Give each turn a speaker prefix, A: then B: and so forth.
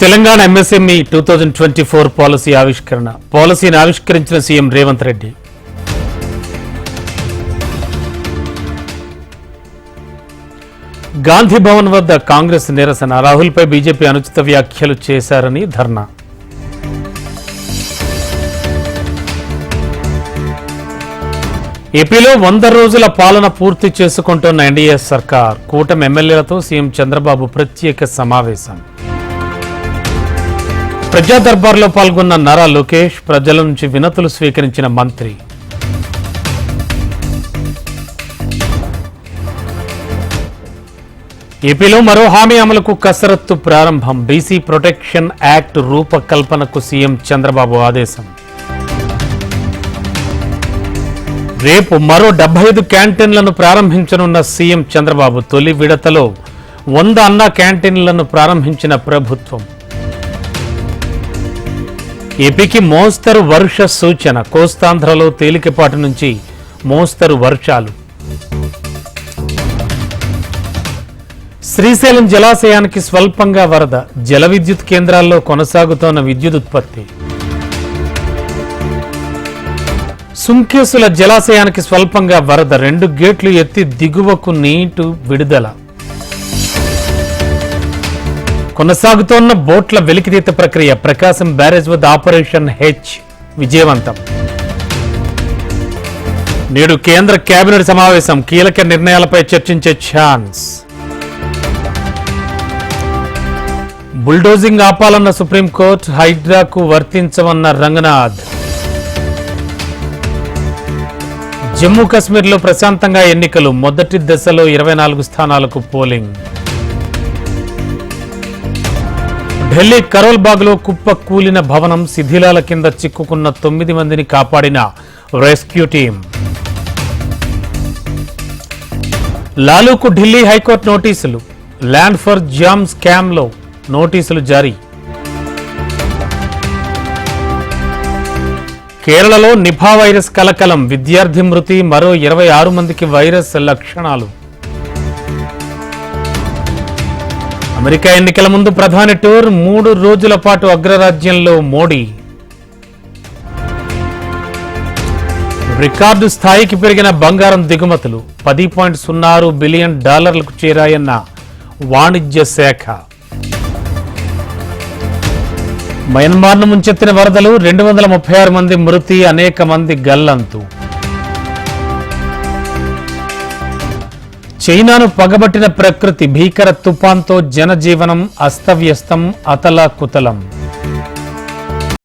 A: Telangana MSME two thousand twenty four policy ఆవిష్కరణ. పాలసీని ఆవిష్కరించిన సీఎం రేవంత్ రెడ్డి. గాంధీ భవన్ వద్ద కాంగ్రెస్ నిరసన. రాహుల్పై బీజేపీ అనుచిత వ్యాఖ్యలు చేశారని ధర్నా. ఏపీలో వంద రోజుల పాలన పూర్తి చేసుకుంటున్న ఎన్డీఏ సర్కార్. కూటమి ఎమ్మెల్యేలతో సీఎం చంద్రబాబు ప్రత్యేక సమావేశం. ప్రజా దర్బార్లో పాల్గొన్న నారా లోకేష్ ప్రజల నుంచి వినతులు స్వీకరించిన మంత్రి. ఏపీలో మరో హామీ అమలుకు కసరత్తు ప్రారంభం. బీసీ ప్రొటెక్షన్ యాక్ట్ రూపకల్పనకు సీఎం చంద్రబాబు ఆదేశం. రేపు మరో డెబ్బై ఐదు క్యాంటీన్లను ప్రారంభించనున్న సీఎం చంద్రబాబు తొలి విడతలో వంద అన్న క్యాంటీన్లను ప్రారంభించిన ప్రభుత్వం. ఏపీకి మోస్తరు వర్ష సూచన. కోస్తాంధ్రలో తేలికపాటి నుంచి మోస్తరు వర్షాలు. శ్రీశైలం జలాశయానికి స్వల్పంగా వరద. జల విద్యుత్ కేంద్రాల్లో కొనసాగుతోన్న విద్యుత్ ఉత్పత్తి. సుంకేసుల జలాశయానికి స్వల్పంగా వరద. రెండు గేట్లు ఎత్తి దిగువకు నీటు విడుదల. కొనసాగుతోన్న బోట్ల వెలికితీత ప్రక్రియ ప్రకాశం బ్యారేజ్ వద్ద ఆపరేషన్ హెచ్ విజయవంతం. నేడు కేంద్ర కేబినెట్ సమావేశం కీలక నిర్ణయాలపై చర్చించే ఛాన్స్. బుల్డోజింగ్ ఆపాలన్న సుప్రీంకోర్టు హైడ్రాకు వర్తించమన్న రంగనాథ్. జమ్మూ కాశ్మీర్లో ప్రశాంతంగా ఎన్నికలు మొదటి దశలో ఇరవై నాలుగు స్థానాలకు పోలింగ్. ఢిల్లీ కరోల్ బాగ్లో కుప్ప కూలిన భవనం శిథిలాల కింద చిక్కుకున్న తొమ్మిది మందిని కాపాడిన రెస్క్యూ టీం. లాలూకు ఢిల్లీ హైకోర్టు నోటీసులు. ల్యాండ్ ఫర్ జామ్ స్కామ్లో నోటీసులు జారీ. కేరళలో నిఫా వైరస్ కలకలం. విద్యార్థి మృతి మరో ఇరవై ఆరు మందికి వైరస్ లక్షణాలు. అమెరికా ఎన్నికల ముందు ప్రధాని టూర్ మూడు రోజుల పాటు అగ్రరాజ్యంలో మోడీ. రికార్డు స్థాయికి పెరిగిన బంగారం దిగుమతులు పది పాయింట్ సున్నా ఆరు బిలియన్ డాలర్లకు చేరాయన్న వాణిజ్య శాఖ. మయన్మార్ను ముంచెత్తిన వరదలు రెండు వందల ముప్పై ఆరు మంది మృతి అనేక మంది గల్లంతు. చైనాను పగబట్టిన ప్రకృతి భీకర తుపాన్తో జనజీవనం అస్తవ్యస్తం అతలాకుతలం.